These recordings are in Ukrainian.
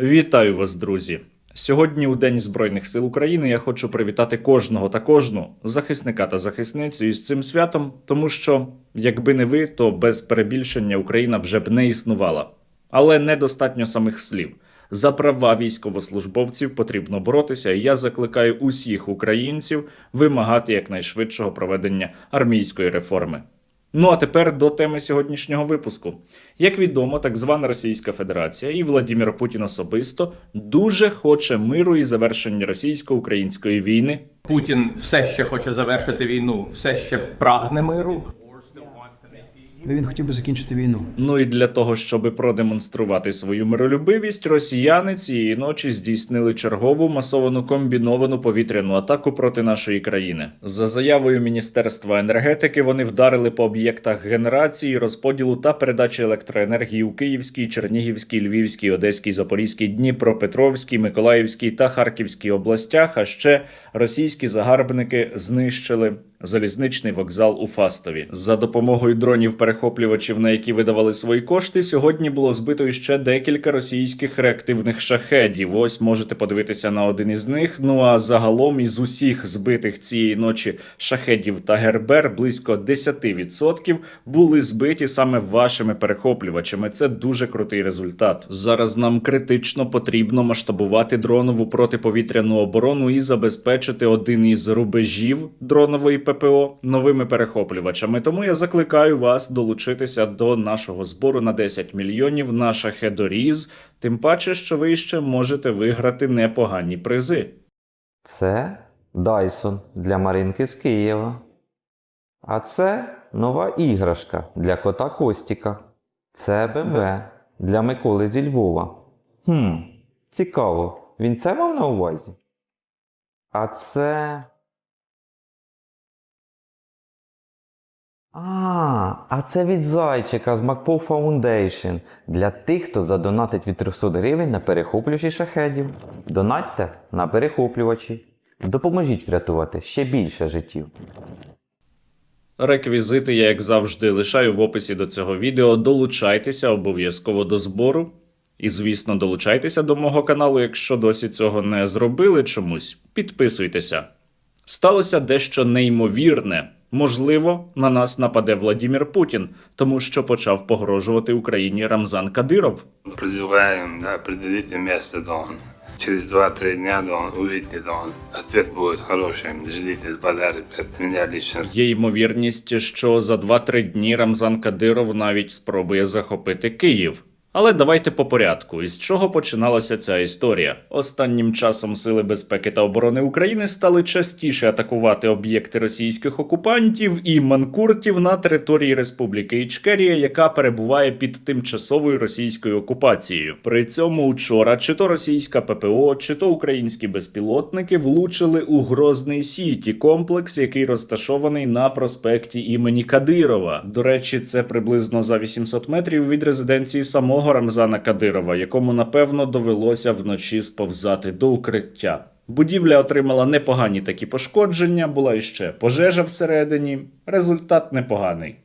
Вітаю вас, друзі! Сьогодні, у День Збройних сил України, я хочу привітати кожного та кожну захисника та захисницю із цим святом, тому що, якби не ви, то без перебільшення Україна вже б не існувала. Але недостатньо самих слів. За права військовослужбовців потрібно боротися, і я закликаю усіх українців вимагати якнайшвидшого проведення армійської реформи. Ну а тепер до теми сьогоднішнього випуску. Як відомо, так звана Російська Федерація і Владимир Путін особисто дуже хоче миру і завершення російсько-української війни. Путін все ще хоче завершити війну, все ще прагне миру. Він хотів би закінчити війну. Ну і для того, щоб продемонструвати свою миролюбивість, росіяни цієї ночі здійснили чергову масовану комбіновану повітряну атаку проти нашої країни. За заявою Міністерства енергетики, вони вдарили по об'єктах генерації, розподілу та передачі електроенергії у Київській, Чернігівській, Львівській, Одеській, Запорізькій, Дніпропетровській, Миколаївській та Харківській областях. А ще російські загарбники знищили залізничний вокзал у Фастові. За допомогою дронів перехоплювачів, на які видавали свої кошти, сьогодні було збито іще декілька російських реактивних шахедів. Ось можете подивитися на один із них. Ну а загалом із усіх збитих цієї ночі шахедів та гербер близько 10% були збиті саме вашими перехоплювачами. Це дуже крутий результат. Зараз нам критично потрібно масштабувати дронову протиповітряну оборону і забезпечити один із рубежів дронової ППО новими перехоплювачами. Тому я закликаю вас долучитися до нашого збору на 10 мільйонів на шахедоріз. Тим паче, що ви ще можете виграти непогані призи. Це Dyson для Маринки з Києва. А це нова іграшка для кота Костіка. Це БМВ для Миколи зі Львова. Хм, цікаво, він це мав на увазі? А це. А, а це від зайчика з MacPo Foundation для тих, хто задонатить від 300 гривень на перехоплювачі шахедів. Донатьте на перехоплювачі. Допоможіть врятувати ще більше життів. Реквізити я, як завжди, лишаю в описі до цього відео. Долучайтеся обов'язково до збору. І, звісно, долучайтеся до мого каналу, якщо досі цього не зробили чомусь. Підписуйтеся. Сталося дещо неймовірне. Можливо, на нас нападе Владімір Путін, тому що почав погрожувати Україні Рамзан Кадиров. Призываем да, определите место, Дон. Через 2-3 дня, Дон, увидите, Дон. Ответ будет хорошим. Ждите подарок от меня лично. Є ймовірність, що за 2-3 дні Рамзан Кадиров навіть спробує захопити Київ. Але давайте по порядку. Із чого починалася ця історія? Останнім часом Сили безпеки та оборони України стали частіше атакувати об'єкти російських окупантів і манкуртів на території Республіки Ічкерія, яка перебуває під тимчасовою російською окупацією. При цьому учора чи то російська ППО, чи то українські безпілотники влучили у Грозний Сіті, комплекс, який розташований на проспекті імені Кадирова. До речі, це приблизно за 800 метрів від резиденції самого Рамзана Кадирова, якому напевно довелося вночі сповзати до укриття. Будівля отримала непогані такі пошкодження, була іще пожежа всередині. Результат непоганий.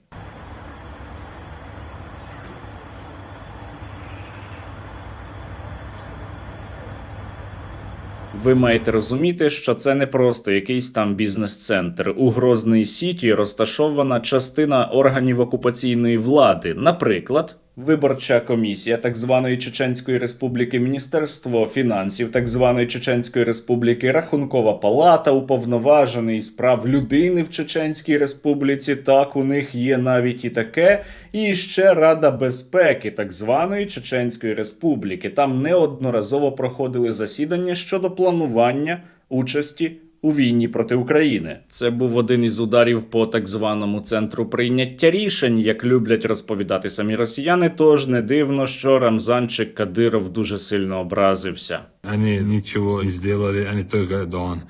Ви маєте розуміти, що це не просто якийсь там бізнес-центр. У Грозний Сіті розташована частина органів окупаційної влади, наприклад. Виборча комісія так званої Чеченської Республіки, Міністерство фінансів так званої Чеченської Республіки, Рахункова палата, уповноважений з прав людини в Чеченській Республіці. Так, у них є навіть і таке, і ще Рада безпеки так званої Чеченської Республіки. Там неодноразово проходили засідання щодо планування участі у війні проти України. Це був один із ударів по так званому центру прийняття рішень, як люблять розповідати самі росіяни. Тож не дивно, що Рамзанчик Кадиров дуже сильно образився. Ані нічого не зробили, ані тільки Дон.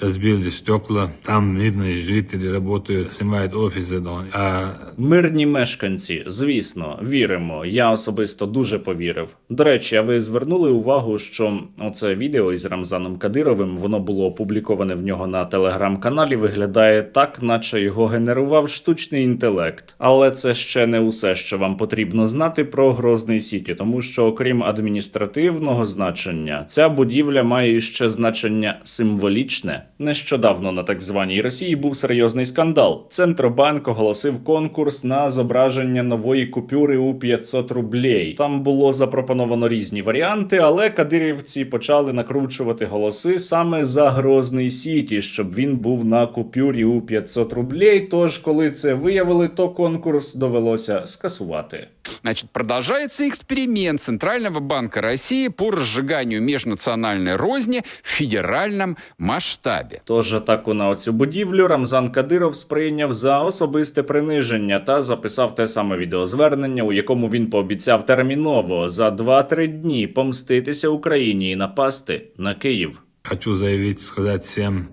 Разбили стекла. Там и жители работают, снимают офисы, А Мирні мешканці, звісно, віримо. Я особисто дуже повірив. До речі, а ви звернули увагу, що оце відео із Рамзаном Кадировим, воно було опубліковане в нього на телеграм-каналі. Виглядає так, наче його генерував штучний інтелект. Але це ще не усе, що вам потрібно знати про Грозний Сіті, тому що, окрім адміністративного значення, ця будівля має ще значення символічне. Нещодавно на так званій Росії був серйозний скандал. Центробанк оголосив конкурс на зображення нової купюри у 500 рублей. Там було запропоновано різні варіанти, але кадирівці почали накручувати голоси саме за Грозний Сіті, щоб він був на купюрі у 500 рублей. Тож, коли це виявили, то конкурс довелося скасувати. Значит, продолжается эксперимент Центрального банка России по разжиганию межнациональной розни в федеральном масштабе. Тож атаку на оцю будівлю Рамзан Кадиров сприйняв за особисте приниження та записав те саме відеозвернення, у якому він пообіцяв терміново за 2-3 дні помститися Україні і напасти на Київ. хочу заявить, сказать всем,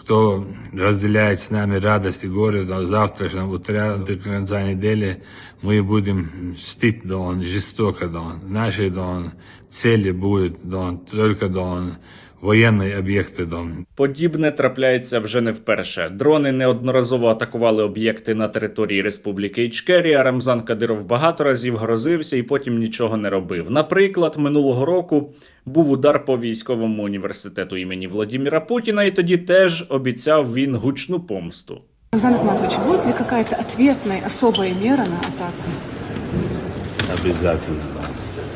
кто разделяет с нами радость и горе, до завтрашнего утра, до конца недели, мы будем мстить, Дон, жестоко, Дон. Наши, Дон, цели будет, Дон, только, Дон, военные объекты, Дон. Подібне трапляється вже не вперше. Дрони неодноразово атакували об'єкти на території Республіки Ічкерія. а Рамзан Кадиров багато разів грозився і потім нічого не робив. Наприклад, минулого року був удар по військовому університету імені Владіміра Путіна, і тоді теж обіцяв він гучну помсту. Рамзан Ахматович, будет ли какая-то ответная особая мера на атаку? Обязательно, Дон.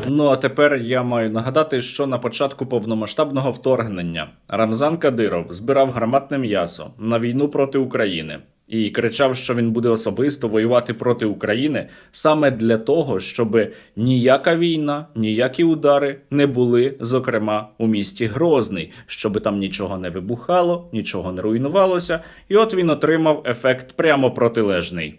Ну а тепер я маю нагадати, що на початку повномасштабного вторгнення Рамзан Кадиров збирав гарматне м'ясо на війну проти України і кричав, що він буде особисто воювати проти України саме для того, щоб ніяка війна, ніякі удари не були, зокрема у місті Грозний, щоб там нічого не вибухало, нічого не руйнувалося, і от він отримав ефект прямо протилежний.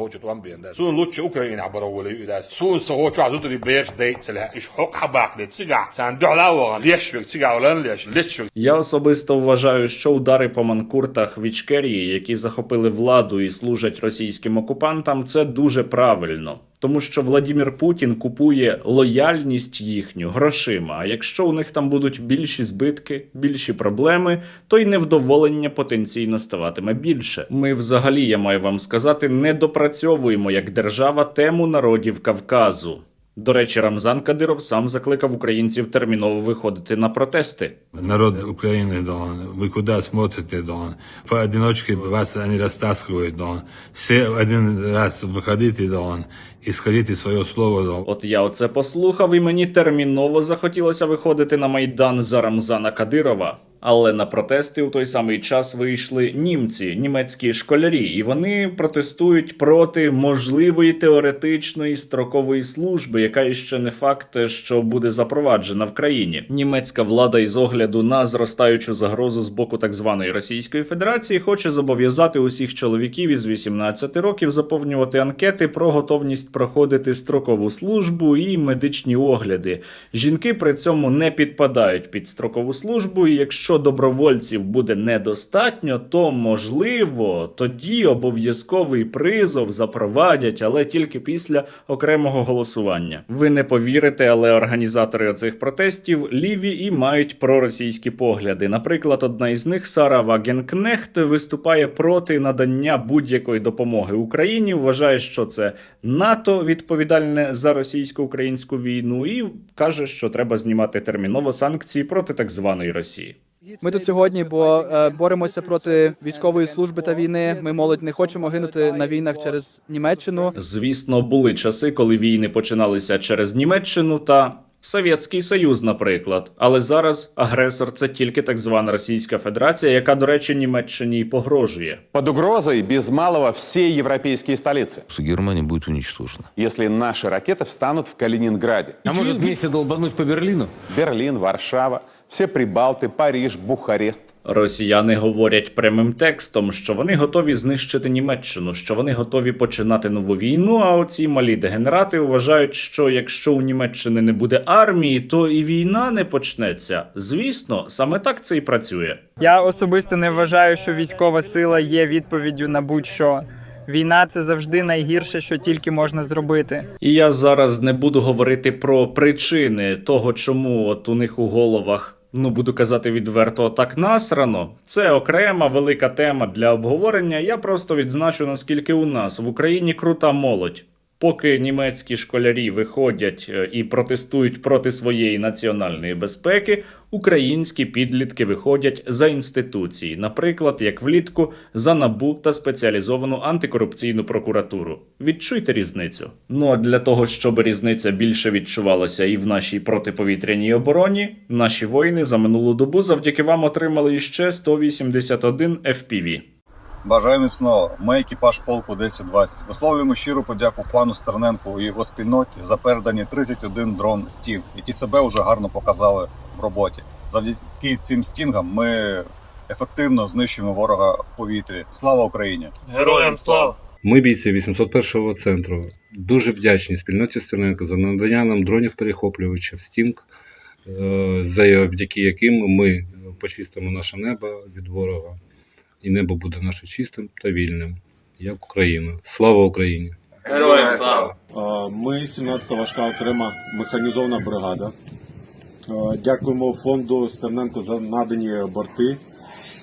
Ho chut wan bienda. Suun luch Ukraina abaro wala yu das. Suun so ho chwa zut di beach date tsala ish hok habak le tsiga. San dola wa liesh vik tsiga ulan liesh lich vik Я особисто вважаю, що удари по манкуртах в Ічкерії, які захопили владу і служать російським окупантам, це дуже правильно. Тому що Владімір Путін купує лояльність їхню грошима. А якщо у них там будуть більші збитки, більші проблеми, то й невдоволення потенційно ставатиме більше. Ми, взагалі, я маю вам сказати, не допрацьовуємо як держава тему народів Кавказу. До речі, Рамзан Кадиров сам закликав українців терміново виходити на протести. Народ Украины, Дон, вы куда смотрите, Дон? Поодиночке вас они растаскивают, Дон. Все один раз выходите, Дон, и скажите свое слово, Дон. От я оце послухав, і мені терміново захотілося виходити на майдан за Рамзана Кадирова. Але на протести у той самий час вийшли німці, німецькі школярі, і вони протестують проти можливої теоретичної строкової служби, яка іще не факт, що буде запроваджена в країні. Німецька влада із огляду на зростаючу загрозу з боку так званої Російської Федерації хоче зобов'язати усіх чоловіків із 18 років заповнювати анкети про готовність проходити строкову службу і медичні огляди. Жінки при цьому не підпадають під строкову службу, і якщо добровольців буде недостатньо, то можливо тоді обов'язковий призов запровадять, але тільки після окремого голосування. Ви не повірите, але організатори оцих протестів ліві і мають проросійські погляди. Наприклад, одна із них Сара Вагенкнехт виступає проти надання будь-якої допомоги Україні. Вважає, що це НАТО відповідальне за російсько-українську війну, і каже, що треба знімати терміново санкції проти так званої Росії. Ми тут сьогодні, бо е, боремося проти військової служби та війни. Ми молодь не хочемо гинути на війнах через Німеччину. Звісно, були часи, коли війни починалися через Німеччину та Совєтський Союз, наприклад. Але зараз агресор це тільки так звана Російська Федерація, яка, до речі, Німеччині й погрожує. Под угрозой без малого все европейские столицы, что Германия будет уничтожена. если наши ракеты встанут в Калининграде. А может вместе долбануть по Берлину? Берлин, Варшава. Все Прибалты, Париж, Бухарест. Росіяни говорять прямим текстом, що вони готові знищити Німеччину, що вони готові починати нову війну. А оці малі дегенерати вважають, що якщо у Німеччини не буде армії, то і війна не почнеться. Звісно, саме так це і працює. Я особисто не вважаю, що військова сила є відповіддю на будь-що. Війна це завжди найгірше, що тільки можна зробити. І я зараз не буду говорити про причини того, чому от у них у головах. Ну, буду казати відверто, так насрано. Це окрема велика тема для обговорення. Я просто відзначу, наскільки у нас в Україні крута молодь. Поки німецькі школярі виходять е, і протестують проти своєї національної безпеки, українські підлітки виходять за інституції, наприклад, як влітку за набу та спеціалізовану антикорупційну прокуратуру. Відчуйте різницю. Ну а для того, щоб різниця більше відчувалася і в нашій протиповітряній обороні, наші воїни за минулу добу завдяки вам отримали іще 181 FPV. Бажаю міцного. Ми екіпаж полку 1020. Висловлюємо щиру подяку пану Стерненку і його спільноті за передані 31 дрон стінг, які себе вже гарно показали в роботі. Завдяки цим стінгам ми ефективно знищуємо ворога в повітрі. Слава Україні! Героям слава! Ми бійці 801-го центру. Дуже вдячні спільноті Стерненка за надання нам дронів перехоплювачів Стінг, е, завдяки яким ми почистимо наше небо від ворога. І небо буде наше чистим та вільним, як Україна. Слава Україні! Героям слава! Ми 17-та важка окрема механізована бригада. Дякуємо фонду Стерненко за надані борти.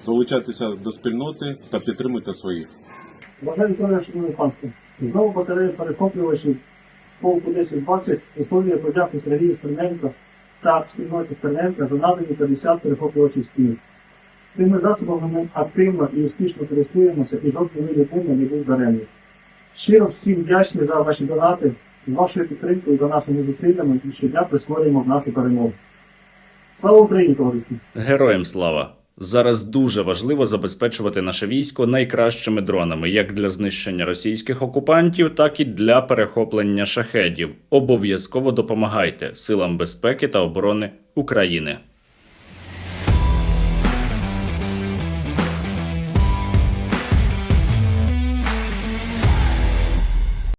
Долучайтеся до спільноти та підтримуйте своїх. Бажаю здоров'я, шановне панство. Знову батарея перехоплювачів з полку 1020 висловлює подяку Сергію Стерненко та спільноті Стерненка за надані 50 перехоплювачів стіл. Цими засобами ми активно і успішно користуємося і жодної людини не був даремний. Щиро всім вдячні за ваші донати, з вашою підтримкою та нашими зусиллями і щодня прискорюємо нашу перемогу. Слава Україні, товариство! Героям слава! Зараз дуже важливо забезпечувати наше військо найкращими дронами, як для знищення російських окупантів, так і для перехоплення шахедів. Обов'язково допомагайте силам безпеки та оборони України.